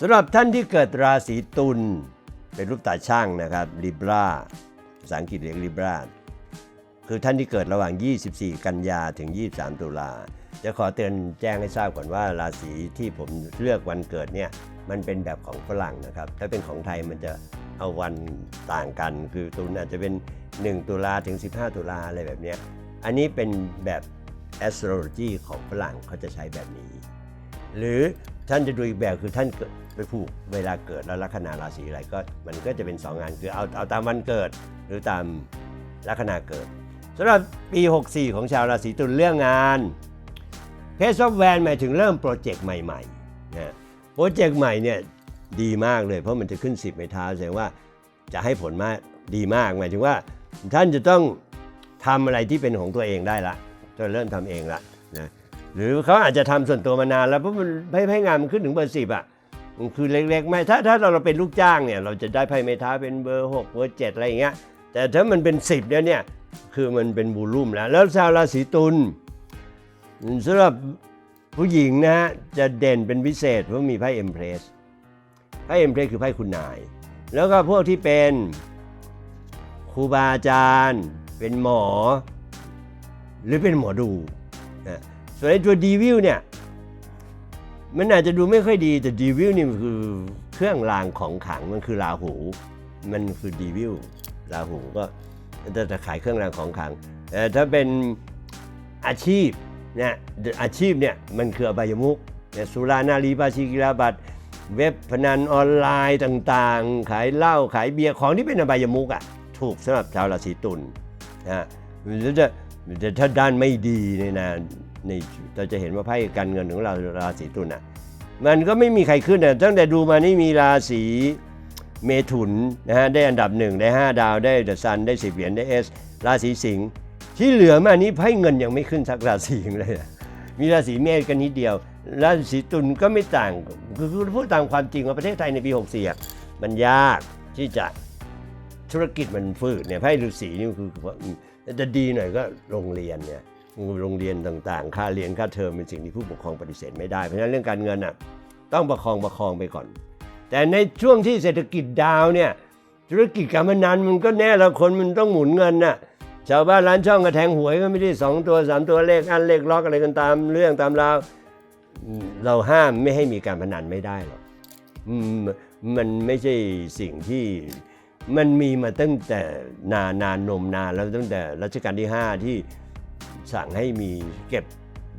สำหรับท่านที่เกิดราศีตุลเป็นรูปตาช่างนะครับลิบราภาษาอังกฤษเรียกลิบราคือท่านที่เกิดระหว่าง 24 กันยาถึง 23 ตุลาจะขอเตือนแจ้งให้ทราบก่อนว่าราศีที่ผมเลือกวันเกิดเนี่ยมันเป็นแบบของฝรั่งนะครับ ถ้าเป็นของไทยมันจะเอาวันต่างกัน คือตุลอาจจะเป็น 1 ตุลาถึง 15 ตุลาอะไรแบบนี้อันนี้เป็นแบบ astrology ของฝรั่งเขาจะใช้แบบนี้ หรือ ท่านจะดูอีกแบบคือท่านไปผูกเวลาเกิดแล้วลัคนาราศีอะไรก็มันก็จะเป็นสองงานคือเอาเอาตามวันเกิดหรือตามลัคนาเกิดสำหรับปี 64 ของชาวราศีตุลเรื่องงานเพจซอฟแวร์หมายถึงเริ่มโปรเจกต์ใหม่ๆนะโปรเจกต์ใหม่เนี่ยดีมากเลยเพราะมันจะขึ้น 10ในเท้าแสดงว่าจะให้ผลมากดีมากหมายถึงว่าท่านจะต้องทำอะไรที่เป็นของตัวเองได้ละจะเริ่มทำเองละนะ หรือเขาอาจจะทำส่วนตัวมานานแล้วเพราะมันไพ่ไพ่งานมันขึ้นถึงเบอร์สิบอะมันคือเล็กๆไม่ถ้าถ้าเราเป็นลูกจ้างเนี่ย เราจะได้ไพ่เมท้าเป็นเบอร์6เบอร์7อะไรอย่างเงี้ยแต่ถ้ามันเป็น10เนี่ยเนี่ยคือมันเป็นบูลุ่มแล้ว แล้วชาวราศีตุลสำหรับผู้หญิงนะฮะจะเด่นเป็นพิเศษเพราะมีไพ่เอ็มเพรสไพ่เอ็มเพรสคือไพ่คุณนาย แล้วก็พวกที่เป็นครูบาอาจารย์ เป็นหมอ หรือเป็นหมอดูนะ ส่วนไอ้ตัวดีวิลเนี่ย มันอาจจะดูไม่ค่อยดีแต่ดีวิลนี่มันคือเครื่องรางของขลังมันคือราหู มันคือดีวิลราหูก็จะขายเครื่องรางของขลังแต่ถ้าเป็นอาชีพเนี่ยอาชีพเนี่ยมันคืออบายมุกเนี่ยสุรานารีปาชิกิราบัตเว็บพนันออนไลน์ต่างๆ ขายเหล้าขายเบียร์ของที่เป็นอบายมุกอะถูกสำหรับชาวราศีตุลนะฮะมันจะถ้าด้านไม่ดีเนี่ยนะ นี่เราจะเห็นว่าไพ่การเงินของเราราศีตุลอะมันก็ไม่มีใครขึ้นอะตั้งแต่ดูมานี่มีราศีเมถุนนะฮะได้อันดับหนึ่งได้ 5 ดาวได้เดอะซันได้สิบเหรียญได้เอสราศีสิงห์ที่เหลือมานี้ไพ่เงินยังไม่ขึ้นสักราศีเลยอะมีราศีเมษกันนิดเดียว ราศีตุลก็ไม่ต่างคือพูดตามความจริงว่าประเทศไทยในปี 64อะมันยากที่จะธุรกิจมันฟืดเนี่ยไพ่ฤาษีนี่คือจะดีหน่อยก็โรงเรียนเนี่ย โรงเรียนต่างๆ ค่าเรียนค่าเทอมเป็นสิ่งที่ผู้ปกครองปฏิเสธไม่ได้ เพราะฉะนั้นเรื่องการเงินอะต้องประคองประคองไปก่อน แต่ในช่วงที่เศรษฐกิจดาวเนี่ยธุรกิจการพนันมันก็แน่ละคนมันต้องหมุนเงินน่ะชาวบ้านร้านช่องกระแทงหวยก็ไม่ได้สองตัวสามตัวเลขอันเลขล็อกอะไรกันตามเรื่องตามราวเราห้ามไม่ให้มีการพนันไม่ได้หรอกมมันไม่ใช่สิ่งที่มันมีมาตั้งแต่นานนานนมนานแล้วตั้งแต่รัชกาลที่ 5 ที่ สั่งให้มีเก็บ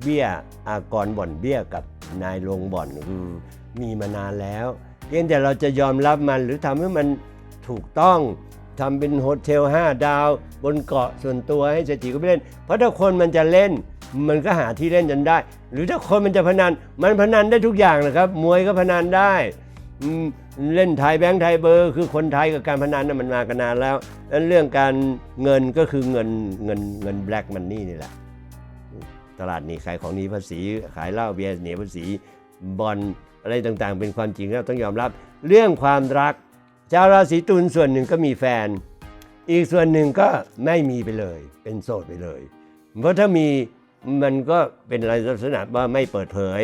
เบี้ยอากรบ่อนเบี้ยกับนายลงบ่อนคือมีมานานแล้วเพียงแต่เราจะยอมรับมันหรือทำให้มันถูกต้องทำเป็นโฮเทล 5 ดาว บนเกาะส่วนตัวให้เศรษฐีก็ไปเล่น เพราะถ้าคนมันจะเล่น มันก็หาที่เล่นจนได้ หรือถ้าคนมันจะพนัน มันพนันได้ทุกอย่างนะครับ มวยก็พนันได้อืม เล่นไทยแบงค์ไทยเบอร์คือคนไทยกับการพนันน่ะมันมากันนานแล้วนั้นเรื่องการเงินก็คือเงินเงินเงินแบล็กมันนี่นี่แหละ ตลาดนีขายของหนีภาษี ขายเหล้าเบียร์หนีภาษีบอลอะไรต่างๆ เป็นความจริงแล้วต้องยอมรับ เรื่องความรักชาวราศีตุลส่วนหนึ่งก็มีแฟน อีกส่วนหนึ่งก็ไม่มีไปเลย เป็นโสดไปเลย เพราะถ้ามีมันก็เป็นอะไรลักษณะว่าไม่เปิดเผย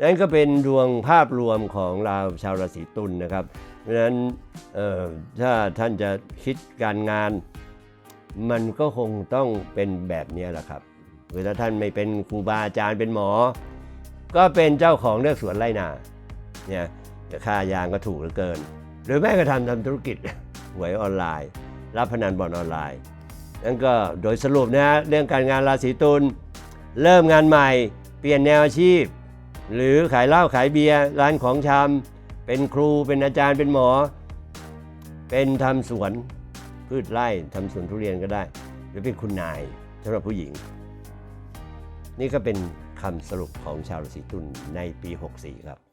นั่นก็เป็นดวงภาพรวมของเราชาวราศีตุลนะครับ เพราะฉะนั้นถ้าท่านจะคิดการงาน มันก็คงต้องเป็นแบบนี้แหละครับคือถ้าท่านไม่เป็นครูบาอาจารย์เป็นหมอ ก็เป็นเจ้าของเลือกสวนไร่นาเนี่ยค่ายางก็ถูกเหลือเกิน หรือแม้กระทั่งทำธุรกิจหวยออนไลน์ รับพนันบอลออนไลน์นั่นก็โดยสรุปนะฮะเรื่องการงานราศีตุลเริ่มงานใหม่ เปลี่ยนแนวอาชีพ หรือขายเหล้าขายเบียร์ร้านของชำเป็นครูเป็นอาจารย์เป็นหมอ เป็นทำสวนพืชไร่ทำสวนทุเรียนก็ได้ หรือเป็นคุณนายสำหรับผู้หญิง นี่ก็เป็นคำสรุปของชาวราศีตุลในปี 64 ครับ